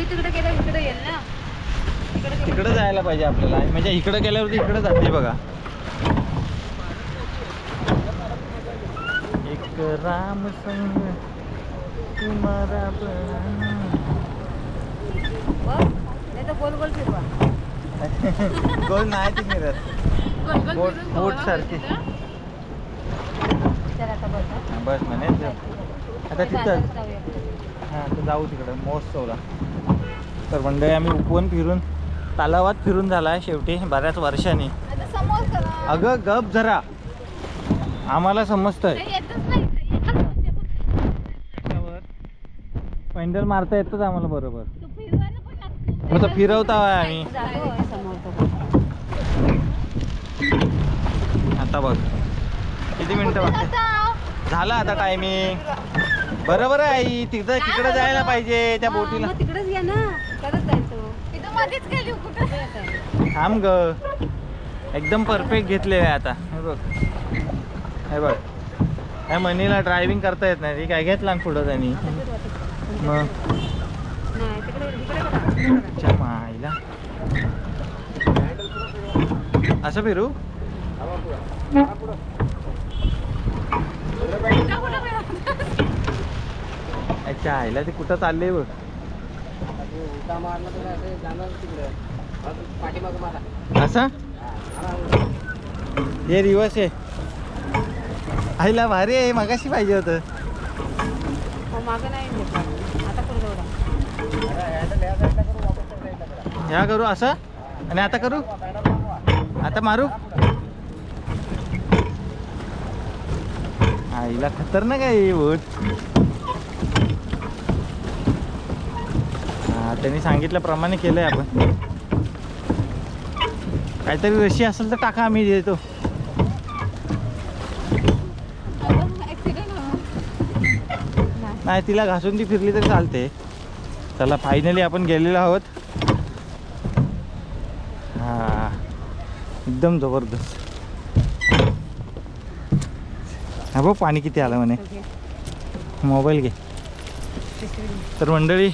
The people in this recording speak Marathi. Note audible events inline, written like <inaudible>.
आधी तिकडे गेलं इकडे येईल ना? तिकडे जायला पाहिजे आपल्याला. म्हणजे इकडे गेल्यावरती इकडे जाते बघा. एक राम संग तर गोल गोल फिरवा. <laughs> गोल नाही ती मिरत बोट बोट सारखी. चल बस बस म्हणे. चल. आता तिथं. हा तर जाऊ तिकडे. महोत्सवला. तर मंडळी आम्ही उपवन फिरून तलावात फिरून झाला शेवटी बऱ्याच वर्षांनी. अगं गप जरा आम्हाला समजतंय. पेंडल मारता येतच आम्हाला बरोबर. मग फिरवता आम्ही. आता बघ किती मिनिटं? झालं आता टायमिंग बरोबर आहे आई तिथं तिकडे जायला पाहिजे त्या हा, बोटीला. मग तिकडेच घ्या ना. करत जायचो. तिथं मध्येच गेली कुठं थांब ग. एकदम परफेक्ट घेतले आहे आता. हे बघ. हे बघ. ह्या मनीला ड्रायव्हिंग करता येत नाही. ती काय घेतला ना पुढं त्यांनी? मग? नाही तिकडे तिकडे करा, तिकडे करा. च्या माईला असं फिरू? अच्छा आईला ते कुठं चालले बघ. असं हे रिवर्स आहे. आईला भारी आहे मगाशी पाहिजे होतं. हो मागं नाही घेतला आता करू तेवढा. ह्या करू असं? आणि आता करू? आता मारू? आईला खतरनाक आहे ही बोट हा त्यांनी सांगितल्याप्रमाणे केलंय आपण. काहीतरी रशी असेल तर टाका आम्ही देतो. नाही तिला घासून ती फिरली तरी चालते. चला फायनली आपण गेलेलो आहोत. हा एकदम जबरदस्त. हा बघ पाणी किती आलं म्हणे. मोबाईल घे. तर मंडळी